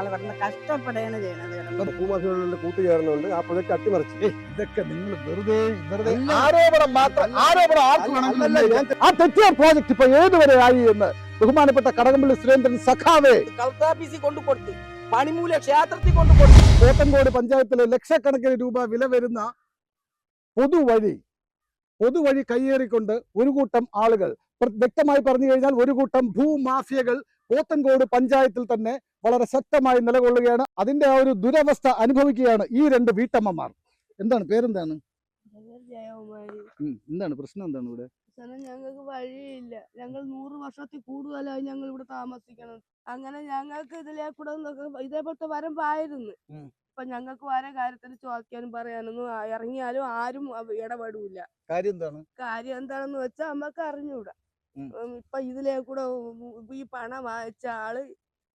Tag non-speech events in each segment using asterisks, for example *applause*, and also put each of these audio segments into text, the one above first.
നമ്മൾ ഇവിടുന്ന് കഷ്ടപ്പെടുകയാണ് ചെയ്യണത്. ഭൂമാഫിയോടുള്ള കൂട്ടുചേർന്നുകൊണ്ട് ആ പ്രൊജക്ട് അട്ടിമറിച്ച് ഇതൊക്കെ നിങ്ങൾ വെറുതെ വെറുതെ. ആരോപണം മാത്രം. ആരോപണം ആർക്ക് വേണമെന്നല്ല. ആ തെറ്റിയ പ്രോജക്ട് ഇപ്പൊ ഏതുവരെ ആയി എന്ന് ബഹുമാനപ്പെട്ട കടകംപള്ളി സുരേന്ദ്രൻ സഖാവേ കളക്ടർ കൊണ്ടു കൊടുത്ത് പണിമൂല ക്ഷേത്രത്തിൽ കൊണ്ടു കൊടുത്തു പോത്തൻകോട് പഞ്ചായത്തിലെ ലക്ഷക്കണക്കിന് രൂപ വില വരുന്ന പൊതുവഴി പൊതുവഴി കയ്യേറിക്കൊണ്ട് ഒരു കൂട്ടം ആളുകൾ വ്യക്തമായി പറഞ്ഞു കഴിഞ്ഞാൽ ഒരു കൂട്ടം ഭൂമാഫിയകൾ പോത്തൻകോട് പഞ്ചായത്തിൽ തന്നെ വളരെ ശക്തമായി നിലകൊള്ളുകയാണ്. അതിന്റെ ആ ഒരു ദുരവസ്ഥ അനുഭവിക്കുകയാണ് ഈ രണ്ട് വീട്ടമ്മമാർ. എന്താണ്? പേരെന്താണ്? എന്താണ്? പ്രശ്നം എന്താണ് ഇവിടെ? ഞങ്ങൾക്ക് വഴിയില്ല. ഞങ്ങൾ നൂറ് വർഷത്തിൽ കൂടുതലായി ഞങ്ങൾ ഇവിടെ താമസിക്കണം. അങ്ങനെ ഞങ്ങൾക്ക് ഇതിലെ കൂടെ ഇതേപോലത്തെ വരമ്പായിരുന്നു. അപ്പൊ ഞങ്ങൾക്ക് വരെ കാര്യത്തിൽ ചോദിക്കാനും പറയാനൊന്നും ഇറങ്ങിയാലും ആരും ഇടപെടില്ല ഇടപെടൂല. കാര്യം എന്താണ്? കാര്യം എന്താണെന്ന് വെച്ചാൽ നമ്മക്ക് അറിഞ്ഞൂടാ. ഇപ്പൊ ഇതിലെ കൂടെ ഈ പണം വാങ്ങിച്ച ആൾ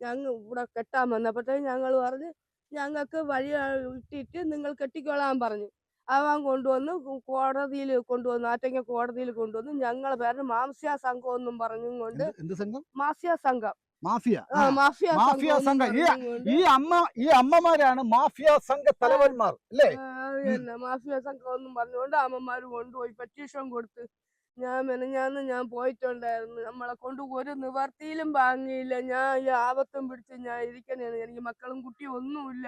ഞങ്ങ ഇവിടെ കെട്ടാൻ വന്നപ്പോഴത്തേ ഞങ്ങൾ പറഞ്ഞ് ഞങ്ങൾക്ക് വഴി ഇട്ടിട്ട് നിങ്ങൾ കെട്ടിക്കോളാൻ പറഞ്ഞു. അവൻ കൊണ്ടുവന്ന് കോടതിയിൽ കൊണ്ടുവന്നു ആറ്റങ്ങ കോടതിയിൽ കൊണ്ടുവന്നു. ഞങ്ങളെ പേരിന് മാംസ്യ സംഘം എന്നും പറഞ്ഞും കൊണ്ട് മാഫിയ സംഘം. മാഫിയ. മാഫിയ സംഘം. ഈ- അമ്മ ഈ അമ്മമാരാണ് മാഫിയ സംഘ തലവന്മാർ അല്ലേ? മാഫിയ സംഘം എന്നും പറഞ്ഞുകൊണ്ട് അമ്മമാര് കൊണ്ടുപോയി പെറ്റീഷൻ കൊടുത്ത് ഞാൻ മെനഞ്ഞാന്ന് ഞാൻ പോയിട്ടുണ്ടായിരുന്നു. നമ്മളെ കൊണ്ട് ഒരു നിവർത്തിയിലും വാങ്ങിയില്ല. ഞാൻ ഈ ആപത്തും പിടിച്ച് ഞാൻ ഇരിക്കണേണ് എനിക്ക് മക്കളും കുട്ടിയും ഒന്നുമില്ല.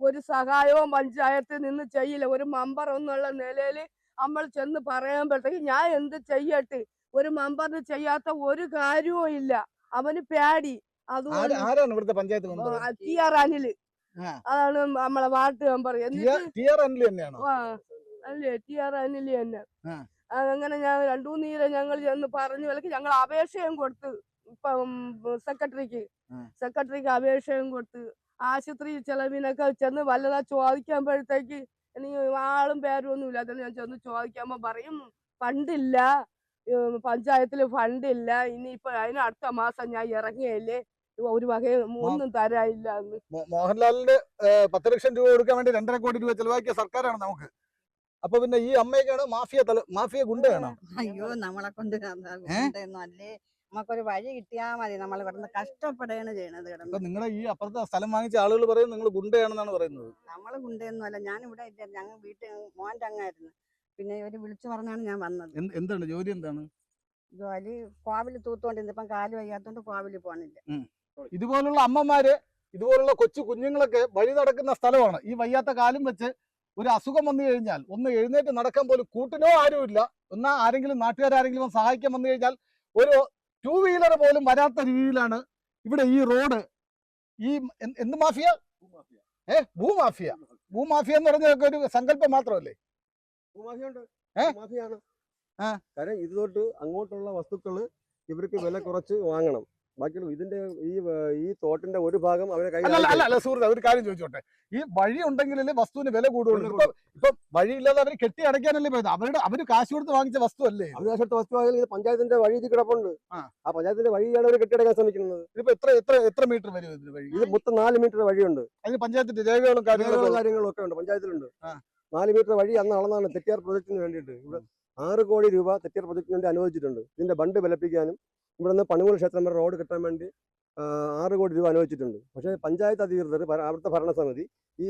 ഒരു സഹായവും പഞ്ചായത്തിൽ നിന്ന് ചെയ്യില്ല. ഒരു മെമ്പർ എന്നുള്ള നിലയിൽ നമ്മൾ ചെന്ന് പറയുമ്പോഴത്തേക്ക് ഞാൻ എന്ത് ചെയ്യട്ടെ? ഒരു മെമ്പറിന് ചെയ്യാത്ത ഒരു കാര്യവും ഇല്ല. അവന് പേടി. അതുകൊണ്ട് ഇവിടുത്തെ panchayat member T R Anil. അതാണ് നമ്മളെ വാർഡ് മെമ്പർ എന്നിട്ട് ടി ആർ അനിൽ തന്നെയാണോ അല്ലേ? ടി ആർ അനിൽ തന്നെ. അങ്ങനെ ഞാൻ രണ്ടു നേരം ഞങ്ങൾ ചെന്ന് പറഞ്ഞു വിലക്ക് ഞങ്ങൾ അപേക്ഷയും കൊടുത്ത് സെക്രട്ടറിക്ക്. സെക്രട്ടറിക്ക് അപേക്ഷയും കൊടുത്ത്. ആശുപത്രി ചെലവിനൊക്കെ ചെന്ന് വല്ലതാ ചോദിക്കുമ്പോഴത്തേക്ക് എനിക്ക് ആളും പേരും ഒന്നും ഇല്ലാത്ത അതുകൊണ്ട് ഞാൻ ചെന്ന് ചോദിക്കുമ്പോ പറയും ഫണ്ടില്ല. പഞ്ചായത്തിൽ ഫണ്ടില്ല. ഇനിയിപ്പോ അതിന് അടുത്ത മാസം ഞാൻ ഇറങ്ങിയല്ലേ. ഒരു വകയും ഒന്നും തരാനില്ല മോഹൻലാലിന്റെ പത്ത് ലക്ഷം രൂപ കൊടുക്കാൻ വേണ്ടി രണ്ടര കോടി രൂപ ചെലവാക്കിയ സർക്കാരാണ് നമുക്ക്. അപ്പൊ പിന്നെ ഈ അമ്മയൊക്കെയാണ് മാഫിയ തല മാഫിയ ഗുണ്ടയാണോ അയ്യോ നമ്മളെ കൊണ്ട്? അല്ലേ? നമുക്കൊരു വഴി കിട്ടിയാ മതി. നമ്മൾ ഇവിടുന്ന് കഷ്ടപ്പെടുകയാണ് ചെയ്യണത് കിടന്ന്. നിങ്ങളുടെ ഈ അപ്പുറത്തെ സ്ഥലം വാങ്ങിച്ച ആളുകൾ പറയും നിങ്ങൾ ഗുണ്ടയാണെന്നാണ് പറയുന്നത്. നമ്മൾ ഗുണ്ടയൊന്നും അല്ല. ഞാൻ ഇവിടെ ഇല്ല. ഞങ്ങൾ വീട്ടിൽ മോന്റെ അങ്ങായിരുന്നു പിന്നെ ഇവർ വിളിച്ചു പറഞ്ഞാണ് ഞാൻ വന്നത്. എന്താണ്? ജോലി എന്താണ്? ജോലി കോവിൽ തൂത്തോണ്ടിരുന്നു. ഇപ്പം കാൽ വയ്യാത്തോണ്ട് കോവിൽ പോണില്ല. ഇതുപോലുള്ള അമ്മമാര് ഇതുപോലുള്ള കൊച്ചു കുഞ്ഞുങ്ങളൊക്കെ വഴി നടക്കുന്ന സ്ഥലമാണ്. ഈ വയ്യാത്ത കാലും വെച്ച് ഒരു അസുഖം വന്നു കഴിഞ്ഞാൽ ഒന്ന് എഴുന്നേറ്റ് നടക്കാൻ പോലും കൂട്ടിനോ ആരുമില്ല. എന്നാൽ ആരെങ്കിലും നാട്ടുകാരെങ്കിലും സഹായിക്കാൻ വന്നു കഴിഞ്ഞാൽ ഒരു ടൂ വീലർ പോലും വരാത്ത രീതിയിലാണ് ഇവിടെ ഈ റോഡ് ഈ എന്ത് മാഫിയ? ഏ ഭൂമാഫിയ. ഭൂമാഫിയ എന്ന് പറഞ്ഞൊക്കെ ഒരു സങ്കല്പം മാത്രമല്ലേ. കാരണം ഇത് തൊട്ട് അങ്ങോട്ടുള്ള വസ്തുക്കൾ ഇവർക്ക് വില കുറച്ച് വാങ്ങണം. ബാക്കിയുള്ള ഇതിന്റെ ഈ ഈ തോട്ടിന്റെ ഒരു ഭാഗം അവരെ കൈ അല്ല അല്ല സുഹൃത്ത് ഒരു കാര്യം ചോദിച്ചോട്ടെ. ഈ വഴി ഉണ്ടെങ്കിലല്ലേ വസ്തുവിന് വില കൂടുതലുണ്ട് ഇപ്പൊ ഇപ്പൊ വഴിയില്ലാതെ അവർ കെട്ടി അടയ്ക്കാനല്ലേ പോയത് അവരുടെ അവർ കാശ് കൊടുത്ത് വാങ്ങിച്ച വസ്തു അല്ലേ അവരുടെ വസ്തു ആയാലും ഇത് പഞ്ചായത്തിന്റെ വഴി ഇത് കിടപ്പുണ്ട്. ആ. പഞ്ചായത്തിന്റെ വഴിയാണ് അവർ കെട്ടിയടക്കാൻ ശ്രമിക്കുന്നത്. ഇതിപ്പോ എത്ര എത്ര എത്ര മീറ്റർ വരും ഇതിന് വഴി? ഇത് മൊത്തം നാല് മീറ്റർ വഴിയുണ്ട്. അതിന് പഞ്ചായത്തിന്റെ രേഖകളും കാര്യങ്ങളും കാര്യങ്ങളും ഒക്കെ ഉണ്ട് പഞ്ചായത്തിലുണ്ട്. നാല് മീറ്റർ വഴി അന്ന് അളന്നാണ് തെറ്റിയാർ പ്രൊജക്ടിന് വേണ്ടിയിട്ട്. ഇവിടെ ആറ് കോടി രൂപ തെറ്റിയാർ പ്രൊജക്ടിന് വേണ്ടി അനുവദിച്ചിട്ടുണ്ട്. ഇതിന്റെ ബണ്ട് ബലപ്പിക്കാനും ഇവിടെ നിന്ന് പണിമൂൽ ക്ഷേത്രം വരെ റോഡ് കിട്ടാൻ വേണ്ടി ആറ് കോടി രൂപ അനുവദിച്ചിട്ടുണ്ട് പക്ഷേ പഞ്ചായത്ത് അധികൃതർ അവിടുത്തെ ഭരണസമിതി ഈ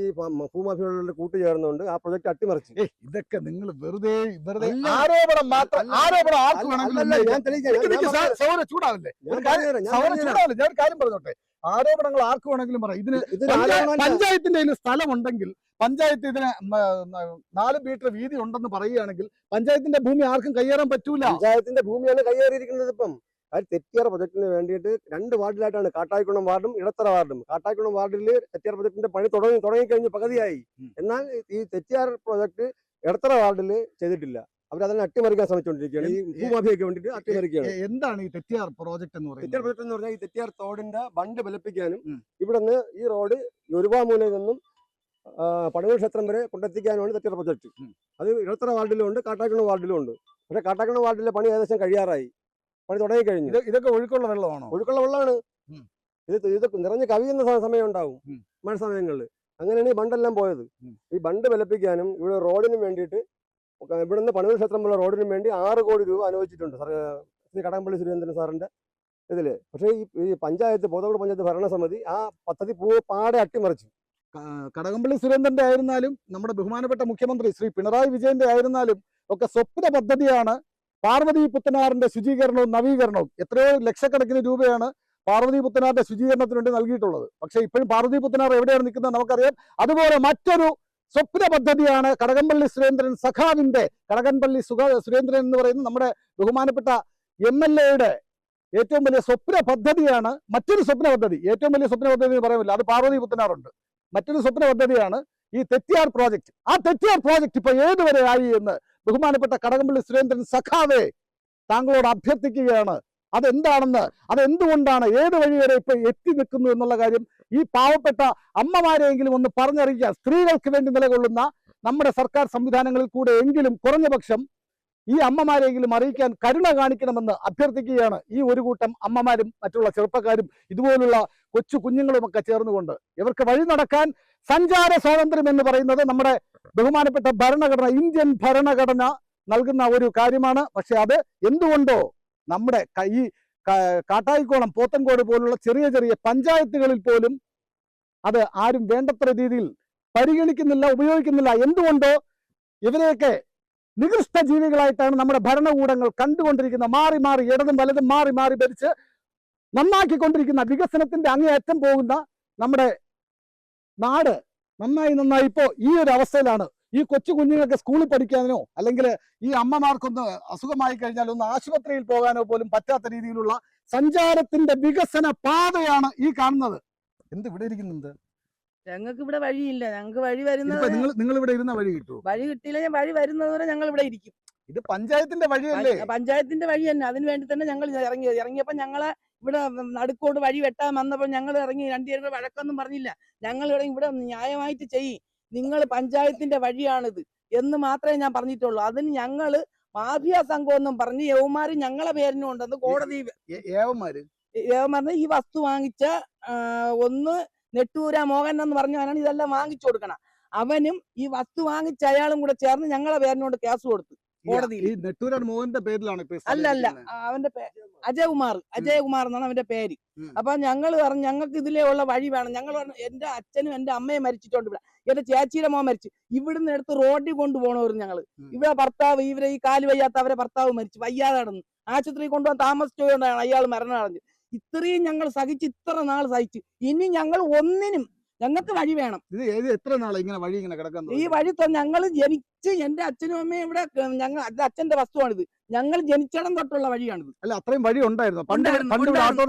ഭൂമാഫിയോടുള്ള കൂട്ടുചേർന്നുകൊണ്ട് ആ പ്രൊജക്ട് അട്ടിമറിച്ചു ഇതൊക്കെ നിങ്ങൾ വെറുതെ വെറുതെ. ആരോപണം മാത്രം. ആരോപണം ആർക്ക് വേണമെങ്കിലും ചൂടാവില്ലേ ഞാൻ കാര്യം-. ചൂടാവില്ല ഞാൻ പറഞ്ഞോട്ടെ ആരോപണങ്ങൾ ആർക്ക് വേണമെങ്കിലും പറയാം ഇതിന്. പഞ്ചായത്തിന്റെ ഇതിന് സ്ഥലമുണ്ടെങ്കിൽ പഞ്ചായത്ത് ഇതിന് നാല് മീറ്റർ വീതി ഉണ്ടെന്ന് പറയുകയാണെങ്കിൽ പഞ്ചായത്തിന്റെ ഭൂമി ആർക്കും കയ്യേറാൻ പറ്റൂല പഞ്ചായത്തിന്റെ ഭൂമിയാണ് കയ്യേറിയിരിക്കുന്നത് ഇപ്പം അത് തെറ്റിയാർ പ്രൊജക്ടിന് വേണ്ടിയിട്ട് രണ്ട് വാർഡിലായിട്ടാണ്. കാട്ടായിക്കുളം വാർഡും ഇടത്തറ വാർഡും. കാട്ടായിക്കുളം വാർഡിൽ തെറ്റിയാർ പ്രൊജക്ടിന്റെ പണി തുടങ്ങി തുടങ്ങിക്കഴിഞ്ഞ് പകുതിയായി. എന്നാൽ ഈ തെറ്റിയാർ പ്രൊജക്ട് ഇടത്തറ വാർഡിൽ ചെയ്തിട്ടില്ല. അവരതിനെ അട്ടിമറിക്കാൻ ശ്രമിച്ചുകൊണ്ടിരിക്കുകയാണ് ഈ ഭൂമാഫിയൊക്കെ വേണ്ടിയിട്ട് അട്ടിമറിക്കുകയാണ്. എന്താണ് ഈ തെറ്റിയാർ പ്രോജക്ട് എന്ന് തെറ്റിയാർ പറയുന്നത് പ്രൊജക്ട് എന്ന് പറഞ്ഞാൽ ഈ തെറ്റിയാർ തോടിന്റെ ബണ്ട് ബലപ്പിക്കാനും. ഇവിടെ നിന്ന് ഈ റോഡ് ഒരുപാമൂലയിൽ നിന്നും പടവൂർ ക്ഷേത്രം വരെ കൊണ്ടെത്തിക്കാനുമാണ് തെറ്റിയാർ പ്രൊജക്ട്. അത് ഇടത്തറ വാർഡിലും ഉണ്ട് കാട്ടാക്കുളം വാർഡിലും ഉണ്ട്. പക്ഷേ കാട്ടാക്കുളം വാർഡിലെ പണി ഏകദേശം കഴിയാറായി. പണി തുടങ്ങി കഴിഞ്ഞു ഇതൊക്കെ ഒഴുക്കുള്ള വെള്ളമാണോ? ഒഴുക്കുള്ള വെള്ളമാണ്. ഇത് ഇത് നിറഞ്ഞ് കവിയുന്ന സമയം ഉണ്ടാവും മഴ സമയങ്ങളിൽ. അങ്ങനെയാണ് ഈ ബണ്ടെല്ലാം പോയത്. ഈ ബണ്ട് വിലപ്പിക്കാനും ഇവിടെ റോഡിനും വേണ്ടിയിട്ട് ഇവിടുന്ന് പണിയൂർ ക്ഷേത്രം പോലെ റോഡിനും വേണ്ടി ആറ് കോടി രൂപ അനുവദിച്ചിട്ടുണ്ട് സാർ ശ്രീ കടകംപള്ളി സുരേന്ദ്രൻ സാറിന്റെ ഇതിൽ പക്ഷേ ഈ ഈ പഞ്ചായത്ത് പോതോട് പഞ്ചായത്ത് ഭരണസമിതി ആ പദ്ധതി പൂ പാടെ അട്ടിമറിച്ചു. കടകംപള്ളി സുരേന്ദ്രന്റെ ആയിരുന്നാലും നമ്മുടെ ബഹുമാനപ്പെട്ട മുഖ്യമന്ത്രി ശ്രീ പിണറായി വിജയന്റെ ആയിരുന്നാലും ഒക്കെ സ്വപ്ന പദ്ധതിയാണ് പാർവതി പുത്തനാറിന്റെ ശുചീകരണവും നവീകരണവും എത്രയോ ലക്ഷക്കണക്കിന് രൂപയാണ് പാർവതി പുത്തനാറിന്റെ ശുചീകരണത്തിന് വേണ്ടി നൽകിയിട്ടുള്ളത്. പക്ഷേ ഇപ്പോഴും പാർവതി പുത്തനാർ എവിടെയാണ് നിൽക്കുന്നത് നമുക്കറിയാം. അതുപോലെ മറ്റൊരു സ്വപ്ന പദ്ധതിയാണ് കടകംപള്ളി സുരേന്ദ്രൻ സഖാവിന്റെ കടകംപള്ളി സുഖ സുരേന്ദ്രൻ എന്ന് പറയുന്ന നമ്മുടെ ബഹുമാനപ്പെട്ട എം എൽ എയുടെ ഏറ്റവും വലിയ സ്വപ്ന പദ്ധതിയാണ് മറ്റൊരു സ്വപ്ന പദ്ധതി. ഏറ്റവും വലിയ സ്വപ്ന പദ്ധതി എന്ന് പറയാൻ അത് പാർവതി പുത്തനാറുണ്ട്. മറ്റൊരു സ്വപ്ന പദ്ധതിയാണ് ഈ തെറ്റിയാർ പ്രോജക്റ്റ്. ആ തെറ്റിയാർ പ്രോജക്റ്റ് ഇപ്പൊ ഏതുവരെ ആയി എന്ന് ബഹുമാനപ്പെട്ട കടകംപള്ളി സുരേന്ദ്രൻ സഖാവേ താങ്കളോട് അഭ്യർത്ഥിക്കുകയാണ്. അതെന്താണെന്ന് അതെന്തുകൊണ്ടാണ് ഏത് വഴി വരെ ഇപ്പൊ എത്തി നിൽക്കുന്നു എന്നുള്ള കാര്യം ഈ പാവപ്പെട്ട അമ്മമാരെയെങ്കിലും ഒന്ന് പറഞ്ഞറിയിക്കുക സ്ത്രീകൾക്ക് വേണ്ടി നിലകൊള്ളുന്ന നമ്മുടെ സർക്കാർ സംവിധാനങ്ങളിൽ കൂടെ എങ്കിലും കുറഞ്ഞപക്ഷം ഈ അമ്മമാരെങ്കിലും അറിയിക്കാൻ കരുണ കാണിക്കണമെന്ന് അഭ്യർത്ഥിക്കുകയാണ് ഈ ഒരു കൂട്ടം അമ്മമാരും മറ്റുള്ള ചെറുപ്പക്കാരും ഇതുപോലുള്ള കൊച്ചു കുഞ്ഞുങ്ങളുമൊക്കെ ചേർന്നുകൊണ്ട്. ഇവർക്ക് വഴി നടക്കാൻ സഞ്ചാര സ്വാതന്ത്ര്യം എന്ന് പറയുന്നത് നമ്മുടെ ബഹുമാനപ്പെട്ട ഭരണഘടന ഇന്ത്യൻ ഭരണഘടന നൽകുന്ന ഒരു കാര്യമാണ്. പക്ഷെ അത് എന്തുകൊണ്ടോ നമ്മുടെ ഈ കാട്ടായിക്കോളം പോത്തൻകോട് പോലുള്ള ചെറിയ ചെറിയ പഞ്ചായത്തുകളിൽ പോലും അത് ആരും വേണ്ടത്ര രീതിയിൽ പരിഗണിക്കുന്നില്ല ഉപയോഗിക്കുന്നില്ല. എന്തുകൊണ്ടോ ഇവരെയൊക്കെ നികൃഷ്ട ജീവികളായിട്ടാണ് നമ്മുടെ ഭരണകൂടങ്ങൾ കണ്ടുകൊണ്ടിരിക്കുന്ന മാറി മാറി ഇടതും വലതും മാറി മാറി ഭരിച്ച് നന്നാക്കിക്കൊണ്ടിരിക്കുന്ന വികസനത്തിന്റെ അങ്ങേയറ്റം പോകുന്ന നമ്മുടെ നാട് നന്നായി നന്നായി. ഇപ്പോ ഈ ഒരു അവസ്ഥയിലാണ് ഈ കൊച്ചു കുഞ്ഞുങ്ങൾക്ക് സ്കൂളിൽ പഠിക്കാനോ അല്ലെങ്കിൽ ഈ അമ്മമാർക്കൊന്ന് അസുഖമായി കഴിഞ്ഞാൽ ഒന്ന് ആശുപത്രിയിൽ പോകാനോ പോലും പറ്റാത്ത രീതിയിലുള്ള സഞ്ചാരത്തിന്റെ വികസന പാതയാണ് ഈ കാണുന്നത്. എന്ത് ഇവിടെ ഇരിക്കുന്നുണ്ട് ഞങ്ങൾക്ക് ഇവിടെ വഴിയില്ല. ഞങ്ങൾക്ക് വഴി വരുന്നത് നിങ്ങൾ ഇവിടെ ഇരുന്ന വഴി കിട്ടുമോ വഴി കിട്ടിയില്ല. ഞാൻ വഴി വരുന്നത് വരെ ഞങ്ങൾ ഇവിടെ ഇരിക്കും. ഇത് പഞ്ചായത്തിന്റെ വഴിയല്ലേ? പഞ്ച- പഞ്ചായത്തിന്റെ വഴി തന്നെ. അതിന് വേണ്ടി തന്നെ ഞങ്ങൾ ഇറങ്ങിയത് ഇറങ്ങിയപ്പോ ഞങ്ങളെ ഇവിടെ നടുക്കോട് വഴി വെട്ടാൻ വന്നപ്പോൾ ഞങ്ങൾ ഇറങ്ങി രണ്ടുപേരും വഴക്കൊന്നും പറഞ്ഞില്ല. ഞങ്ങൾ ഇവിടെ ഇവിടെ ന്യായമായിട്ട് ചെയ്യും. നിങ്ങൾ പഞ്ചായത്തിന്റെ വഴിയാണിത് എന്ന് മാത്രമേ ഞാൻ പറഞ്ഞിട്ടുള്ളൂ. അതിന് ഞങ്ങൾ മാഫിയ സംഘം എന്നും പറഞ്ഞ് യവന്മാര് ഞങ്ങളെ പേരിനും ഉണ്ടെന്ന് കോടതി യവന്മാര് യവന്മാര് ഈ വസ്തു വാങ്ങിച്ച ഒന്ന് നെട്ടൂര മോഹൻ എന്ന് പറഞ്ഞവനാണ് ഇതെല്ലാം വാങ്ങിച്ചു കൊടുക്കണം. അവനും ഈ വസ്തു വാങ്ങിച്ച അയാളും കൂടെ ചേർന്ന് ഞങ്ങളെ പേരിനോട് കേസ് കൊടുത്തു. കോടതിയിൽ. ഈ നെട്ടൂരാൻ മോഹന്റെ പേരിലാണ് ഇപ്പൊ ഈ സ്ഥലം അല്ല അല്ല ഇരിക്കുന്നത്. അവന്റെ പേ- അജയകുമാർ. അജയകുമാർ എന്നാണ് അവന്റെ പേര്. ഉം. അപ്പൊ ഞങ്ങൾ പറഞ്ഞു ഞങ്ങൾക്ക് ഇതിലേ ഉള്ള വഴി വേണം. ഞങ്ങൾ പറഞ്ഞു എന്റെ അച്ഛനും എന്റെ അമ്മയും മരിച്ചിട്ടുണ്ട് ഇവിടെ. എന്റെ ചേച്ചിയുടെ മോൻ മരിച്ചു. ഇവിടുന്ന് എടുത്ത് റോഡിൽ കൊണ്ടുപോകണമായിരുന്നു ഞങ്ങൾ. ഉം. ഇവിടെ ഭർത്താവ് ഇവരെ ഈ കാൽ വയ്യാത്ത അവരെ ഭർത്താവ് മരിച്ചു. വയ്യാതെ നടന്നു ആശുപത്രിയിൽ കൊണ്ടുപോകാൻ താമസിച്ചുകൊണ്ടാണ് അയാൾ മരണം അടഞ്ഞത് ഇത്രയും ഞങ്ങൾ സഹിച്ച് ഇത്ര നാൾ സഹിച്ചു. ഇനി ഞങ്ങൾ ഒന്നിനും ഞങ്ങൾക്ക് വഴി വേണം. ഇത് ഏത് എത്ര നാളെ ഇങ്ങനെ വഴി ഇങ്ങനെ കിടക്കാൻ ഈ വഴി ഞങ്ങൾ ജനിച്ച് എന്റെ അച്ഛനും അമ്മയും ഇവിടെ ഞങ്ങൾ അത് അച്ഛന്റെ വസ്തുവാണിത്. ഞങ്ങൾ ജനിച്ചിടം തൊട്ടുള്ള വഴിയാണിത്. അല്ല അത്രയും വഴി ഉണ്ടായിരുന്നു? പണ്ട് വരുമായിരുന്നു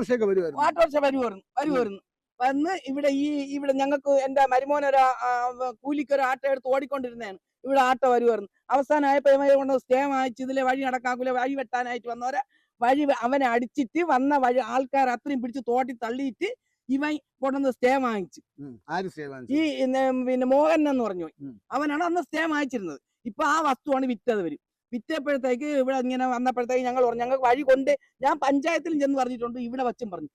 ഓട്ടോറിക്ഷ വരുമായിരുന്നു വരുമായിരുന്നു വന്ന് ഇവിടെ ഈ ഇവിടെ ഞങ്ങൾക്ക് എന്റെ മരുമോനൊരു കൂലിക്കൊരു വ- കൂലിക്ക് ഒരു ആട്ടോ എടുത്ത് ഓടിക്കൊണ്ടിരുന്നതാണ്. ഇവിടെ ആട്ടോ വരുമായിരുന്നു അവസാനമായപ്പോ ഇവയെ കൊണ്ട് സ്റ്റേ വാങ്ങിച്ച് ഇതിലെ വഴി നടക്കാക്കൂല വഴി വെട്ടാനായിട്ട് വന്നവരെ വഴി അവനെ അടിച്ചിട്ട് വന്ന വഴി ആൾക്കാർ അത്രയും പിടിച്ച് തോട്ടി തള്ളിയിട്ട് ഇവൻ കൊണ്ടുവന്ന് സ്റ്റേ വാങ്ങിച്ചു. ഈ പിന്നെ മോഹൻ എന്ന് പറഞ്ഞു. അവനാണ് അന്ന് സ്റ്റേ വാങ്ങിച്ചിരുന്നത്. ഇപ്പൊ ആ വസ്തുവാണ് വിറ്റത് വരും വിറ്റപ്പോഴത്തേക്ക് ഇവിടെ ഇങ്ങനെ വന്നപ്പോഴത്തേക്ക് ഞങ്ങൾ പറഞ്ഞു ഞങ്ങൾക്ക് വഴി കൊണ്ട് ഞാൻ പഞ്ചായത്തിൽ ചെന്ന് പറഞ്ഞിട്ടുണ്ട് ഇവിടെ വച്ചും പറഞ്ഞു.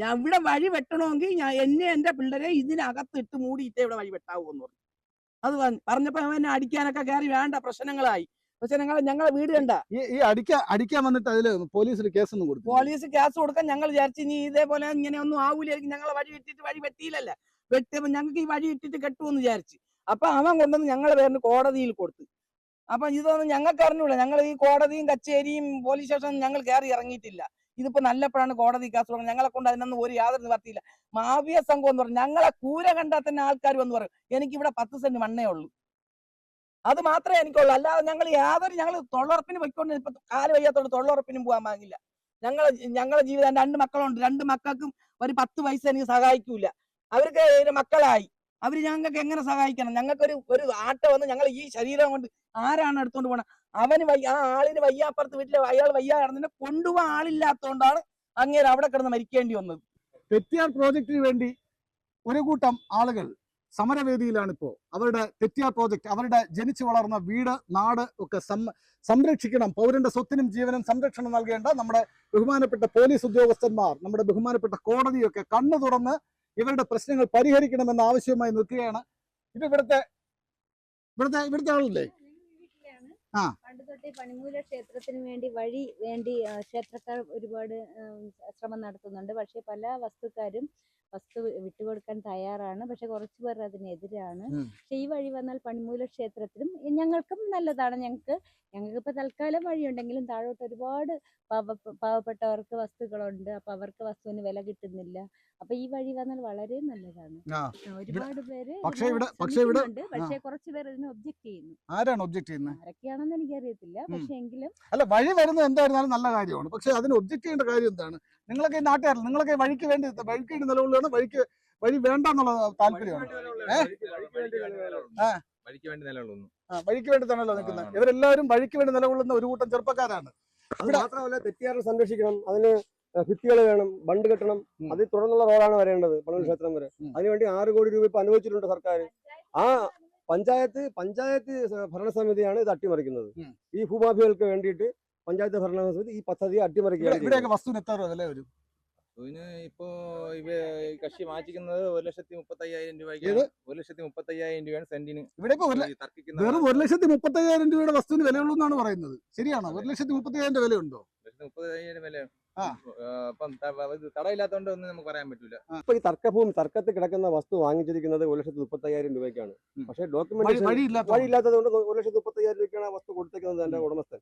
ഞാൻ ഇവിടെ വഴി വെട്ടണമെങ്കിൽ ഞാൻ എന്നെ എന്റെ പിള്ളേരെ ഇതിനകത്ത് ഇട്ട് മൂടിയിട്ടേ ഇവിടെ വഴി വെട്ടാവൂ എന്ന് പറഞ്ഞു. അത് പറഞ്ഞു പറഞ്ഞപ്പോ അവനെ അടിക്കാനൊക്കെ കയറി വേണ്ട പ്രശ്നങ്ങളായി. പ്രശ്നങ്ങൾ ഞങ്ങളെ വീട് കണ്ട. ഈ അടിക്കാൻ അടിക്കാൻ വന്നിട്ട് അതിൽ പോലീസിൽ കേസൊന്നും കൊടുത്തു പോലീസ് കേസ് കൊടുക്കാൻ ഞങ്ങൾ വിചാരിച്ചു ഇനി ഇതേപോലെ ഇങ്ങനെ ഒന്നും ആവൂലായിരിക്കും ഞങ്ങളെ വഴി ഇട്ടിട്ട് വഴി വെട്ടിയില്ലല്ല? വെട്ടിയപ്പോ ഞങ്ങൾക്ക് ഈ വഴി ഇട്ടിട്ട് കെട്ടുമെന്ന് വിചാരിച്ചു. അപ്പൊ അവൻ കൊണ്ടുവന്ന് ഞങ്ങളെ പേരിന് കോടതിയിൽ കൊടുത്തു. അപ്പൊ ഇതൊന്നും ഞങ്ങൾക്ക് അറിഞ്ഞൂല ഞങ്ങൾ ഈ കോടതിയും കച്ചേരിയും പോലീസ് സ്റ്റേഷനും ഞങ്ങൾ കയറി ഇറങ്ങിയിട്ടില്ല. ഇതിപ്പോ നല്ലപ്പോഴാണ് കോടതി കേസ് തുടങ്ങുന്നത് ഞങ്ങളെ കൊണ്ട് അതിനൊന്നും ഒരു യാതൊരു നിവർത്തിയില്ല. മാഫിയ സംഘം എന്ന് പറഞ്ഞു ഞങ്ങളെ കൂര കണ്ടാൽ തന്നെ ആൾക്കാർ വന്ന് പറയും എനിക്ക് ഇവിടെ പത്ത് സെന്റ് മണ്ണേ ഉള്ളൂ. അത് മാത്രമേ എനിക്കുള്ളൂ. അല്ലാതെ ഞങ്ങൾ യാതൊരു ഞങ്ങൾ തൊഴിലുറപ്പിന് പോയിക്കൊണ്ട് ഇപ്പൊ കാൽ വയ്യാത്തോണ്ട് തൊഴിലുറപ്പിനും പോകാൻ പാകില്ല ഞങ്ങൾ ഞങ്ങളെ ജീവിതം രണ്ട് മക്കളുണ്ട്. രണ്ട് മക്കൾക്കും ഒരു പത്ത് പൈസ എനിക്ക് സഹായിക്കൂല. അവർക്ക് മക്കളായി. അവർ ഞങ്ങൾക്ക് എങ്ങനെ സഹായിക്കണം? ഞങ്ങൾക്ക് ഒരു ആട്ട വന്ന് ഞങ്ങൾ ഈ ശരീരം കൊണ്ട് ആരാണ് എടുത്തോണ്ട് പോണത് അവന് വയ്യ ആ ആളിന് വയ്യാപ്പുറത്ത് വീട്ടിലെ അയാൾ വയ്യാ കിടന്നിട്ട് കൊണ്ടുപോകാൻ ആളില്ലാത്തതുകൊണ്ടാണ് അങ്ങേര് അവിടെ കിടന്ന് മരിക്കേണ്ടി വന്നത്. തെറ്റിയാർ പ്രോജക്റ്റിന് വേണ്ടി ഒരു കൂട്ടം ആളുകൾ സമരവേദിയിലാണ് ഇപ്പോ അവരുടെ തെറ്റിയാർ പ്രോജക്റ്റ് അവരുടെ ജനിച്ചു വളർന്ന വീട് നാട് ഒക്കെ സം- സംരക്ഷിക്കണം. പൗരന്റെ സ്വത്തിനും ജീവനും സംരക്ഷണം നൽകേണ്ട നമ്മുടെ ബഹുമാനപ്പെട്ട പോലീസ് ഉദ്യോഗസ്ഥന്മാർ നമ്മുടെ ബഹുമാനപ്പെട്ട കോടതിയൊക്കെ കണ്ണു തുറന്ന് ഇവരുടെ പ്രശ്നങ്ങൾ പരിഹരിക്കണമെന്ന ആവശ്യമായി നിൽക്കുകയാണ്. ഇത് ഇവിടുത്തെ ഇവിടുത്തെ ഇവിടുത്തെ ആളല്ലേ. പണ്ട് തൊട്ടേ പണിമൂല ക്ഷേത്രത്തിന് വേണ്ടി വഴി വേണ്ടി ക്ഷേത്രക്കാർ ഒരുപാട് ശ്രമം നടത്തുന്നുണ്ട്. പക്ഷെ പല വസ്തുക്കാരും വസ്തു വിട്ടു വിട്ടുകൊടുക്കാൻ തയ്യാറാണ്. പക്ഷെ കുറച്ചു പേർ അതിനെതിരാണ്. പക്ഷെ ഈ വഴി വന്നാൽ പണിമൂല ക്ഷേത്രത്തിലും ഞങ്ങൾക്കും നല്ലതാണ്. ഞങ്ങൾക്ക് ഞങ്ങൾക്ക് ഇപ്പൊ തൽക്കാലം വഴിയുണ്ടെങ്കിലും താഴോട്ട് ഒരുപാട് പാവ പാവപ്പെട്ടവർക്ക് വസ്തുക്കളുണ്ട്. അപ്പൊ അവർക്ക് വസ്തുവിന് വില കിട്ടുന്നില്ല. അപ്പൊ ഈ വഴി വന്നാൽ വളരെ നല്ലതാണ്. ഒരുപാട് പേര് പക്ഷേ ഇവിടെ- പക്ഷേ ഇവിടെ- പക്ഷേ കുറച്ച് പേര് ഇതിനെ ഒബ്ജക്ട് ചെയ്യുന്നു. ആരാണ് ഒബ്ജക്ട് ചെയ്യുന്നത് ആരൊക്കെയാണെന്ന് എനിക്കറിയത്തില്ല. പക്ഷെ എങ്കിലും അല്ല വഴി വരുന്നത് എന്തായിരുന്നാലും നല്ല കാര്യമാണ്. പക്ഷെ അതിന് ഒബ്ജക്ട് ചെയ്യേണ്ട കാര്യം എന്താണ്? നിങ്ങളൊക്കെ നാട്ടുകാരല്ലേ. നാട്ടുകാരിൽ നിങ്ങളൊക്കെ വഴിക്ക് വേണ്ടി വഴിക്ക് വേണ്ടി നിലകൊള്ളുകയാണ് വഴിക്ക് വഴി വേണ്ട എന്നുള്ള താല്പര്യമാണ്. വഴിക്ക് വേണ്ടി നിലകൊള്ളുന്നു. ആ, വഴിക്ക് വേണ്ടി തന്നെയല്ലോ നിൽക്കുന്നത്. ഇവരെല്ലാവരും വഴിക്ക് വേണ്ടി നിലകൊള്ളുന്ന ഒരു കൂട്ടം ചെറുപ്പക്കാരാണ്. അത് മാത്രമല്ല തെറ്റിയാറ് സംരക്ഷിക്കണം. അതിന് ഭിത്തികൾ വേണം ബണ്ട് കെട്ടണം. അതിൽ തുടർന്നുള്ള റോഡാണ് വരേണ്ടത് പണൂർ ക്ഷേത്രം വരെ. അതിനുവേണ്ടി ആറ് കോടി രൂപ ഇപ്പൊ അനുവദിച്ചിട്ടുണ്ട് സർക്കാർ ആ പഞ്ചായത്ത് പഞ്ചായത്ത് ഭരണസമിതിയാണ് ഇത് അട്ടിമറിക്കുന്നത്. ഈ ഭൂമാഫികൾക്ക് വേണ്ടിയിട്ട് പഞ്ചായത്ത് ഭരണസമിതി ഈ പദ്ധതി അട്ടിമറിക്കുക അട്ടിമറിക്കുകയാണ് ഇവിടെയൊക്കെ വസ്തുവിന് എത്ര രൂപ വില വരും? ഇതിന് ഇപ്പോ ഇവ ഈ കക്ഷി മാറ്റിക്കുന്നത് ഒരു ലക്ഷത്തി മുപ്പത്തി അയ്യായിരം രൂപയ്ക്ക് ഒരു ലക്ഷത്തി മുപ്പത്തി അയ്യായിരം രൂപയാണ് സെന്റിന്. ഇവിടെ ഇപ്പൊ ഒരു വെറും ഒരു ലക്ഷത്തി മുപ്പത്തി അയ്യായിരം രൂപയുടെ വസ്തുവിന് വിലയുള്ളൂ എന്നാണ് പറയുന്നത്. ശരിയാണോ? ഒരു ലക്ഷത്തി മുപ്പത്തി അയ്യായിരം വിലയുണ്ടോ? ലക്ഷത്തി മുപ്പത്തി വില. അപ്പം ഇത് തടയില്ലാത്തതുകൊണ്ട് ഒന്നും നമുക്ക് പറയാൻ പറ്റൂല. ഇപ്പൊ ഈ തർക്കഭൂമി തർക്കത്തിൽ കിടക്കുന്ന വസ്തു വാങ്ങിച്ചിരിക്കുന്നത് ഒരു ലക്ഷത്തി മുപ്പത്തി അയ്യായിരം രൂപയ്ക്കാണ് പക്ഷെ ഡോക്യുമെന്റേഷൻ വഴിയില്ലാത്ത വഴിയില്ലാത്തത് കൊണ്ട് ഒരു ലക്ഷത്തി മുപ്പത്തി അയ്യായിരം രൂപയ്ക്കാണ് ആ വസ്തു കൊടുത്തേക്കുന്നത് എന്റെ ഉടമസ്ഥൻ.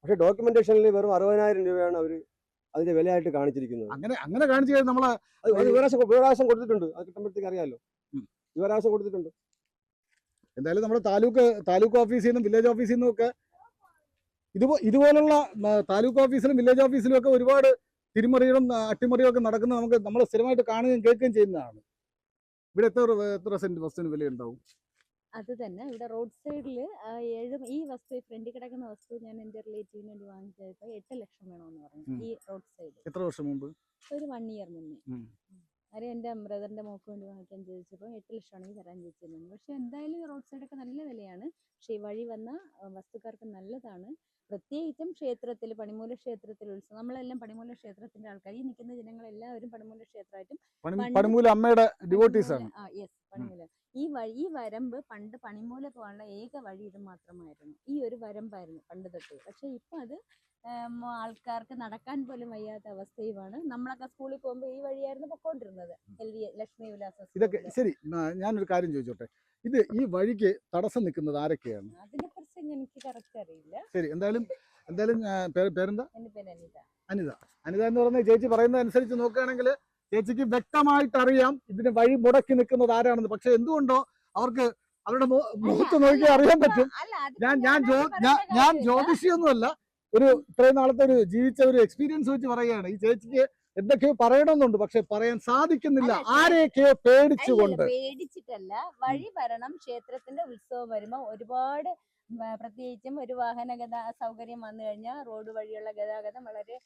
പക്ഷെ ഡോക്യുമെന്റേഷനിൽ വെറും അറുപതിനായിരം രൂപയാണ് അവർ അതിന്റെ വിലയായിട്ട് കാണിച്ചിരിക്കുന്നത്. അങ്ങനെ അങ്ങനെ കാണിച്ചു കഴിഞ്ഞാൽ നമ്മൾ വിവരാശം വിവരാശം കൊടുത്തിട്ടുണ്ട്. അത് കിട്ടുമ്പോഴത്തേക്ക് അറിയാലോ. വിവരാശം കൊടുത്തിട്ടുണ്ട്. എന്തായാലും നമ്മുടെ താലൂക്ക് താലൂക്ക് ഓഫീസിൽ നിന്നും വില്ലേജ് ഓഫീസിൽ നിന്നും ഒക്കെ ഇതുപോ ഇതുപോലുള്ള താലൂക്ക് ഓഫീസിലും വില്ലേജ് ഓഫീസിലും ഒക്കെ ഒരുപാട് തിരിമറികളും അട്ടിമറികളും അട്ടിമറിയും ഒക്കെ നടക്കുന്നത് നമുക്ക് നമ്മൾ സ്ഥിരമായിട്ട് കാണുകയും കേൾക്കുകയും ചെയ്യുന്നതാണ്. ഇവിടെ എത്ര എത്ര സെന്റ് വസ്തുവിന് വില ഉണ്ടാവും അത് തന്നെ. ഇവിടെ റോഡ് സൈഡിൽ ഏഴ് ഈ വസ്തു ഫ്രണ്ടിൽ കിടക്കുന്ന വസ്തു ഞാൻ എന്റെ റിലേറ്റീവിന് വേണ്ടി വാങ്ങിച്ചപ്പോൾ എട്ട് ലക്ഷം വേണമെന്ന് പറഞ്ഞു. ഈ റോഡ് സൈഡ്. എത്ര വർഷം മുമ്പ്? ഒരു വൺ ഇയർ മുന്നേ. അരെ എന്റെ ബ്രദറിന്റെ മോക്ക് വേണ്ടി വാങ്ങിക്കാൻ ചോദിച്ചപ്പോൾ എട്ട് ലക്ഷമാണെങ്കിൽ തരാൻ ചോദിച്ചിരുന്നു പക്ഷെ എന്തായാലും ഈ റോഡ് സൈഡൊക്കെ നല്ല വിലയാണ്. പക്ഷേ ഈ വഴി വന്ന വസ്തുക്കാർക്ക് നല്ലതാണ്. പ്രത്യേകിച്ചും ക്ഷേത്രത്തിൽ പണിമൂല ക്ഷേത്രത്തിൽ ഉത്സവം നമ്മളെല്ലാം പണിമൂല ക്ഷേത്രത്തിന്റെ ആൾക്കാർ ഈ നിൽക്കുന്ന ജനങ്ങളെല്ലാവരും പണിമൂല ക്ഷേത്രമായിട്ടും പണിമൂല അമ്മയുടെ ഡിവോട്ടീസ് ആണ്. ആ യെസ് പണിമൂല. ഈ വഴി ഈ വരമ്പ് പണ്ട് പണിമൂല പോകാനുള്ള ഏക വഴി ഇത് മാത്രമായിരുന്നു. ഈ ഒരു വരമ്പായിരുന്നു പണ്ട് തൊട്ടേ. പക്ഷെ ഇപ്പൊ അത് ആൾക്കാർക്ക് നടക്കാൻ പോലും വയ്യാത്ത അവസ്ഥയുമാണ്. നമ്മളൊക്കെ സ്കൂളിൽ പോകുമ്പോൾ ഈ വഴിയായിരുന്നു പൊക്കോണ്ടിരുന്നത്. എൽ വി ലക്ഷ്മി വിലാസ ഇതൊക്കെ ശരി ഞാനൊരു കാര്യം ചോദിച്ചോട്ടെ. ഇത് ഈ വഴിക്ക് തടസ്സം നിൽക്കുന്നത് ആരൊക്കെയാണ്? എനിക്ക് കറക്റ്റ് അറിയില്ല. ശരി എന്തായാലും എന്തായാലും പേരെന്താ? എന്റെ പേര് അനിത. അനിത. അനിത എന്ന് പറഞ്ഞ ചേച്ചി പറയുന്നത് അനുസരിച്ച് നോക്കുകയാണെങ്കിൽ ചേച്ചിക്ക് വ്യക്തമായിട്ട് അറിയാം ഇതിന് വഴി മുടക്കി നിൽക്കുന്നത് ആരാണെന്ന്. പക്ഷെ എന്തുകൊണ്ടോ അവർക്ക് അവരുടെ മുഖത്ത് നോക്കി അറിയാൻ പറ്റും. ഞാൻ ഞാൻ ഞാൻ. ജ്യോതിഷിയൊന്നുമല്ല. ഒരു ഇത്രയും നാളത്തെ ഒരു ജീവിച്ച ഒരു എക്സ്പീരിയൻസ് വെച്ച് പറയുകയാണ്. ഈ ചേച്ചിക്ക് എന്തൊക്കെയോ പറയണമെന്നുണ്ട് പക്ഷെ പറയാൻ സാധിക്കുന്നില്ല. ആരെയൊക്കെയോ പേടിച്ചുകൊണ്ട്. പേടിച്ചിട്ടല്ല. വഴി വരണം ക്ഷേത്രത്തിന്റെ ഉത്സവം വരുമ്പോ ഒരുപാട് പ്രത്യേകിച്ചും ഒരു വാഹന ഗതാ സൗകര്യം വന്നു കഴിഞ്ഞാൽ റോഡ് വഴിയുള്ള ഗതാഗതം വളരെ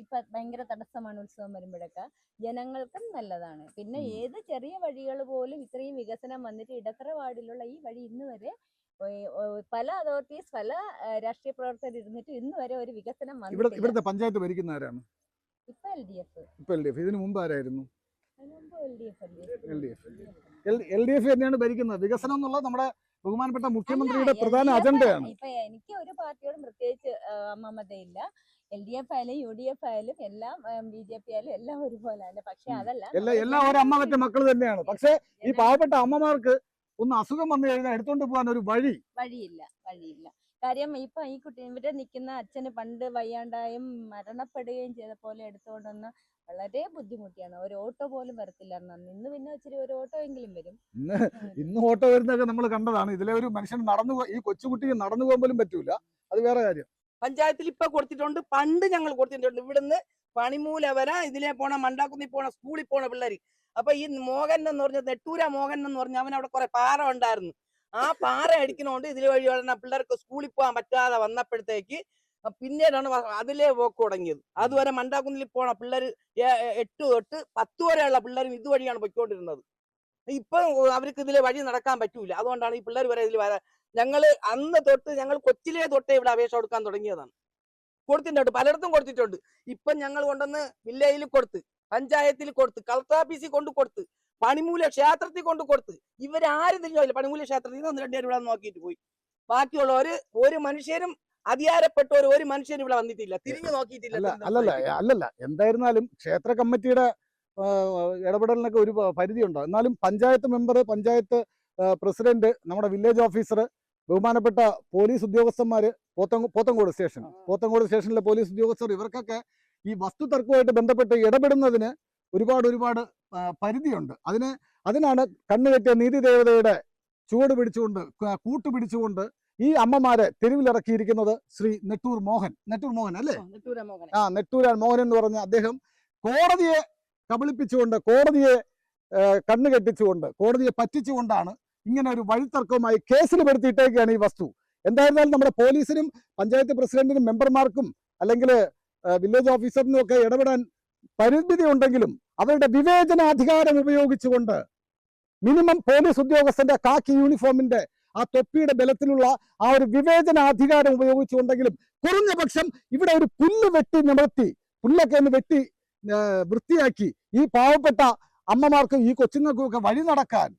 ഇപ്പൊ ഭയങ്കര തടസ്സമാണ് ഉത്സവം വരുമ്പോഴൊക്കെ. ജനങ്ങൾക്കും നല്ലതാണ്. പിന്നെ. ഏത് ചെറിയ വഴികൾ പോലും ഇത്രയും വികസനം വന്നിട്ട് ഇടത്തറ വാർഡിലുള്ള ഈ വഴി ഇന്ന് വരെ പല അതോറിറ്റീസ് പല രാഷ്ട്രീയ പ്രവർത്തകർ ഇരുന്നിട്ട് ഇന്ന് വരെ ഒരു വികസനം ഇവിടുത്തെ പഞ്ചായത്ത് ഭരിക്കുന്ന ആരാണ്? ഇപ്പൊ എൽ ഡി എഫ്. ഇപ്പൊ എൽ ഡി എഫ്. ഇതിനു മുമ്പ് ആരായിരുന്നു? എൽ ഡി എഫ് തന്നെയാണ് ഭരിക്കുന്നത്. വികസനം എന്നുള്ളത് നമ്മുടെ ബഹുമാനപ്പെട്ട മുഖ്യമന്ത്രിയുടെ പ്രധാന അജണ്ടയാണ്. ഇപ്പൊ എനിക്ക് ഒരു പാർട്ടിയോടും പ്രത്യേകിച്ച് മമതയില്ല എൽ ഡി എഫ് ആയാലും യു ഡി എഫ് ആയാലും എല്ലാം ബി ജെ പി ആയാലും എല്ലാം ഒരുപോലെ പക്ഷെ അതല്ല എല്ലാ എല്ലാം ഒരു അമ്മ പറ്റ മക്കൾ തന്നെയാണ്. പക്ഷെ ഈ പാവപ്പെട്ട അമ്മമാർക്ക് ഒന്ന് അസുഖം വന്നു കഴിഞ്ഞാൽ എടുത്തോണ്ട് പോകാൻ ഒരു വഴി വഴിയില്ല വഴിയില്ല. കാര്യം ഇപ്പൊ ഈ കുട്ടി ഇവിടെ നിൽക്കുന്ന അച്ഛന് പണ്ട് വയ്യാണ്ടായും മരണപ്പെടുകയും ചെയ്ത പോലെ എടുത്തുകൊണ്ടുവന്ന വളരെ ബുദ്ധിമുട്ടിയാണ്. ഒരു ഓട്ടോ പോലും വരത്തില്ല. ഇന്ന് പിന്നെ ഇച്ചിരി ഒരു ഓട്ടോ എങ്കിലും വരും. ഇന്ന് *laughs* ഇന്ന് ഓട്ടോ വരുന്നൊക്കെ നമ്മൾ കണ്ടതാണ്. ഇതിലെ ഒരു മനുഷ്യൻ നടന്നു ഈ കൊച്ചുകുട്ടിക്ക് നടന്നു പോകാൻ പോലും പറ്റൂല. അത് വേറെ കാര്യം. പഞ്ചായത്തിൽ ഇപ്പൊ കൊടുത്തിട്ടുണ്ട്. പണ്ട് ഞങ്ങൾ കൊടുത്തിട്ടുണ്ട്. ഇവിടുന്ന് പണിമൂല വരെ ഇതിലെ പോണ മണ്ടാക്കുന്നി പോണ സ്കൂളിൽ പോണ പിള്ളേര്. അപ്പൊ ഈ മോഹൻ എന്ന് പറഞ്ഞ നെട്ടൂര മോഹൻ എന്ന് പറഞ്ഞ അവൻ അവിടെ കുറെ പാറ ഉണ്ടായിരുന്നു. ആ പാറ അടിക്കണോണ്ട് ഇതിലെ വഴി പിള്ളേർക്ക് സ്കൂളിൽ പോകാൻ പറ്റാതെ വന്നപ്പോഴത്തേക്ക് പിന്നീടാണ് അതിലേ പോക്ക് തുടങ്ങിയത്. അതുവരെ മണ്ടാക്കുന്നിൽ പോണ പിള്ളേർ എട്ട് തൊട്ട് പത്ത് വരെയുള്ള പിള്ളേരും ഇതുവഴിയാണ് പൊയ്ക്കൊണ്ടിരുന്നത്. ഇപ്പൊ അവർക്ക് ഇതിലെ വഴി നടക്കാൻ പറ്റൂല. അതുകൊണ്ടാണ് ഈ പിള്ളേർ വരെ ഇതിൽ വരാൻ ഞങ്ങൾ അന്ന് തൊട്ട് ഞങ്ങൾ കൊച്ചിലെ തൊട്ടേ ഇവിടെ അപേക്ഷ കൊടുക്കാൻ തുടങ്ങിയതാണ്. കൊടുത്തിട്ടുണ്ട്. പലയിടത്തും കൊടുത്തിട്ടുണ്ട്. ഇപ്പൊ ഞങ്ങൾ കൊണ്ടുവന്ന് വില്ലേജിൽ കൊടുത്ത് പഞ്ചായത്തിൽ കൊടുത്ത് കളക്ടർ ഓഫീസിൽ കൊണ്ട് കൊടുത്ത് പണിമൂല ക്ഷേത്രത്തിൽ കൊണ്ട് കൊടുത്ത് ഇവരാരും തിരിഞ്ഞില്ല പണിമൂല ക്ഷേത്രത്തിൽ നിന്ന് ഒന്ന് രണ്ടുപേരും ഇവിടെ നോക്കിയിട്ട് പോയി. ബാക്കിയുള്ളവര് ഒരു മനുഷ്യരും അധികാരപ്പെട്ടവർ ഒരു മനുഷ്യൻ ഇവിടെ വന്നിട്ടില്ല. തിരിഞ്ഞു നോക്കിയിട്ടില്ല അല്ലല്ല അല്ലല്ല. എന്തായിരുന്നാലും ക്ഷേത്ര കമ്മിറ്റിയുടെ ഇടപെടലിനൊക്കെ ഒരു പരിധിയുണ്ട് എന്നാലും പഞ്ചായത്ത് മെമ്പർ പഞ്ചായത്ത് പ്രസിഡന്റ് നമ്മുടെ വില്ലേജ് ഓഫീസർ ബഹുമാനപ്പെട്ട പോലീസ് ഉദ്യോഗസ്ഥന്മാര് പോത്തങ്കോ പോത്തങ്കോട് സ്റ്റേഷൻ പോത്തങ്കോട് സ്റ്റേഷനിലെ പോലീസ് ഉദ്യോഗസ്ഥർ ഇവർക്കൊക്കെ ഈ വസ്തു തർക്കവുമായിട്ട് ബന്ധപ്പെട്ട് ഇടപെടുന്നതിന് ഒരുപാട് ഒരുപാട് പരിധിയുണ്ട്. അതിന് അതിനാണ് കണ്ണുകെട്ടിയ നീതി ദേവതയുടെ ചുവട് പിടിച്ചുകൊണ്ട് കൂട്ടുപിടിച്ചുകൊണ്ട് പിടിച്ചുകൊണ്ട് ഈ അമ്മമാരെ തെരുവിലിറക്കിയിരിക്കുന്നത് ശ്രീ നെട്ടൂർ മോഹൻ. നെട്ടൂർ മോഹൻ അല്ലേ? ആ, നെട്ടൂര ആ നെട്ടൂരാൻ മോഹൻ എന്ന് പറഞ്ഞ അദ്ദേഹം കോടതിയെ കബളിപ്പിച്ചുകൊണ്ട് കോടതിയെ കണ്ണു കെട്ടിച്ചുകൊണ്ട് കോടതിയെ പറ്റിച്ചുകൊണ്ടാണ് ഇങ്ങനെ ഒരു വഴിത്തർക്കവുമായി കേസിൽ പെടുത്തിയിട്ടേക്കാണ് ഈ വസ്തു. എന്തായിരുന്നാലും നമ്മുടെ പോലീസിനും പഞ്ചായത്ത് പ്രസിഡന്റിനും മെമ്പർമാർക്കും അല്ലെങ്കിൽ വില്ലേജ് ഓഫീസറിനും ഒക്കെ ഇടപെടാൻ പരിമിതി ഉണ്ടെങ്കിലും അവരുടെ വിവേചനാധികാരം ഉപയോഗിച്ചുകൊണ്ട് മിനിമം പോലീസ് ഉദ്യോഗസ്ഥന്റെ കാക്കി യൂണിഫോമിന്റെ ആ തൊപ്പിയുടെ ബലത്തിലുള്ള ആ ഒരു വിവേചനാധികാരം ഉപയോഗിച്ചുകൊണ്ടെങ്കിലും കുറഞ്ഞ പക്ഷം ഇവിടെ ഒരു പുല്ല് വെട്ടി നിമർത്തി പുല്ലൊക്കെ ഒന്ന് വെട്ടി വൃത്തിയാക്കി ഈ പാവപ്പെട്ട അമ്മമാർക്കും ഈ കൊച്ചുങ്ങൾക്കും ഒക്കെ വഴി നടക്കാൻ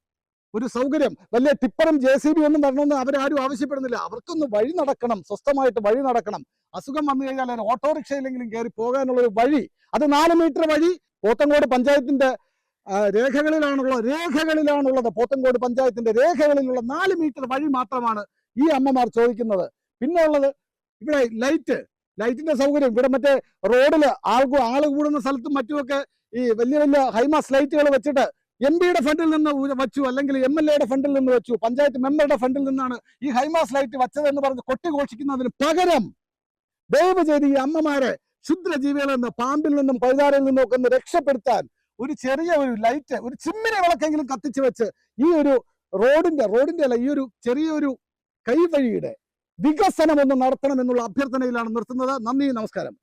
ഒരു സൗകര്യം. വലിയ ടിപ്പറും ജെ സി ബി ഒന്നും വരണമെന്ന് അവരാരും ആവശ്യപ്പെടുന്നില്ല. അവർക്കൊന്ന് വഴി നടക്കണം സ്വസ്ഥമായിട്ട് വഴി നടക്കണം. അസുഖം വന്നു കഴിഞ്ഞാൽ ഓട്ടോറിക്ഷയിലെങ്കിലും കയറി പോകാനുള്ള ഒരു വഴി. അത് നാല് മീറ്റർ വഴി പോത്തങ്കോട് പഞ്ചായത്തിന്റെ രേഖകളിലാണുള്ളത് രേഖകളിലാണുള്ളത്. പോത്തങ്കോട് പഞ്ചായത്തിന്റെ രേഖകളിലുള്ള നാല് മീറ്റർ വഴി മാത്രമാണ് ഈ അമ്മമാർ ചോദിക്കുന്നത്. പിന്നെ ഉള്ളത് ഇവിടെ ലൈറ്റ് ലൈറ്റിന്റെ സൗകര്യം. ഇവിടെ മറ്റേ റോഡിൽ ആൾ ആൾ കൂടുന്ന സ്ഥലത്തും മറ്റുമൊക്കെ ഈ വലിയ വലിയ ഹൈമാസ് ലൈറ്റുകൾ വെച്ചിട്ട് എം പിയുടെ ഫണ്ടിൽ നിന്ന് വച്ചു. അല്ലെങ്കിൽ എം എൽ എയുടെ ഫണ്ടിൽ നിന്ന് വെച്ചു. പഞ്ചായത്ത് മെമ്പറുടെ ഫണ്ടിൽ നിന്നാണ് ഈ ഹൈമാസ് ലൈറ്റ് വെച്ചതെന്ന് പറഞ്ഞ് കൊട്ടിഘോഷിക്കുന്നതിന് പകരം ദയവ് ചെയ്ത് ഈ അമ്മമാരെ ക്ഷുദ്രജീവികളിൽ നിന്ന് പാമ്പിൽ നിന്നും പഴുതാരയിൽ നിന്നും ഒക്കെ ഒന്ന് രക്ഷപ്പെടുത്താൻ ഒരു ചെറിയ ഒരു ലൈറ്റ് ഒരു ചിമ്മിനെ വിളക്കെങ്കിലും കത്തിച്ചു വെച്ച് ഈ ഒരു റോഡിന്റെ റോഡിന്റെ അല്ല ഈ ഒരു ചെറിയൊരു കൈവഴിയുടെ വികസനം ഒന്ന് നടത്തണം എന്നുള്ള അഭ്യർത്ഥനയിലാണ് നിർത്തുന്നത്. നന്ദി നമസ്കാരം.